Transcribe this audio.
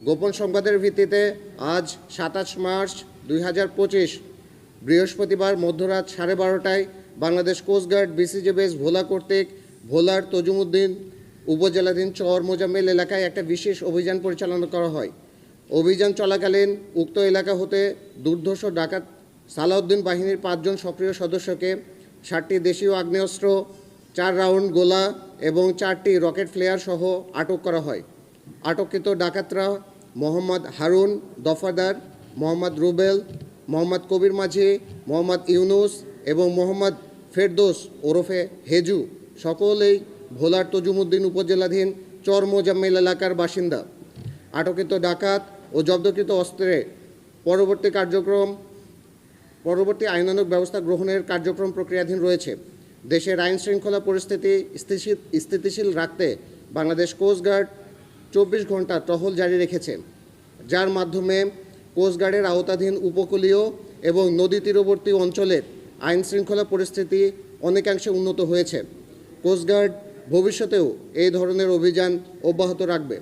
গোপন সংবাদের ভিত্তিতে আজ সাতাশ মার্চ দুই হাজার পঁচিশ, বৃহস্পতিবার মধ্যরাত সাড়ে বারোটায় Bangladesh coast guard BCG base Bhola কর্তৃক ভোলার তজুমুদ্দিন উপজেলাধীন চর মোজাম্মেল এলাকায় একটা বিশেষ অভিযান পরিচালনা করা হয়। অভিযান চলাকালীন উক্ত এলাকা হতে দুর্ধর্ষ ডাকাত সালাউদ্দিন বাহিনীর পাঁচজন সক্রিয় সদস্যকে ষাটটি দেশীয় আগ্নেয়াস্ত্র, চার রাউন্ড গোলা এবং চারটি রকেট ফ্লেয়ার সহ আটক করা হয়। আটককৃত ডাকাতরা মোহাম্মদ হারুন, দফাদার, মোহাম্মদ রুবেল, মোহাম্মদ কবির মাঝি, মোহাম্মদ ইউনুস এবং মোহাম্মদ ফেরদোস ওরফে হেজু। সকলেই ভোলার তজুমুদ্দিন উপজেলাধীন চর মোজাম্মেল এলাকার বাসিন্দা। আটককৃত ডাকাত ও জব্দকৃত অস্ত্রে পরবর্তী কার্যক্রম, পরবর্তী আইনানুগ ব্যবস্থা গ্রহণের কার্যক্রম প্রক্রিয়াধীন রয়েছে। দেশের আইন শৃঙ্খলা পরিস্থিতি স্থিতিশীল রাখতে বাংলাদেশ কোস্টগার্ড চব্বিশ ঘণ্টা টহল জারি রেখেছে, যার মাধ্যমে কোস্টগার্ডের আওতাধীন উপকূলীয় এবং নদী তীরবর্তী অঞ্চলের আইন শৃঙ্খলা পরিস্থিতি অনেকাংশে উন্নত হয়েছে। কোস্টগার্ড ভবিষ্যতেও এই ধরনের অভিযান অব্যাহত রাখবে।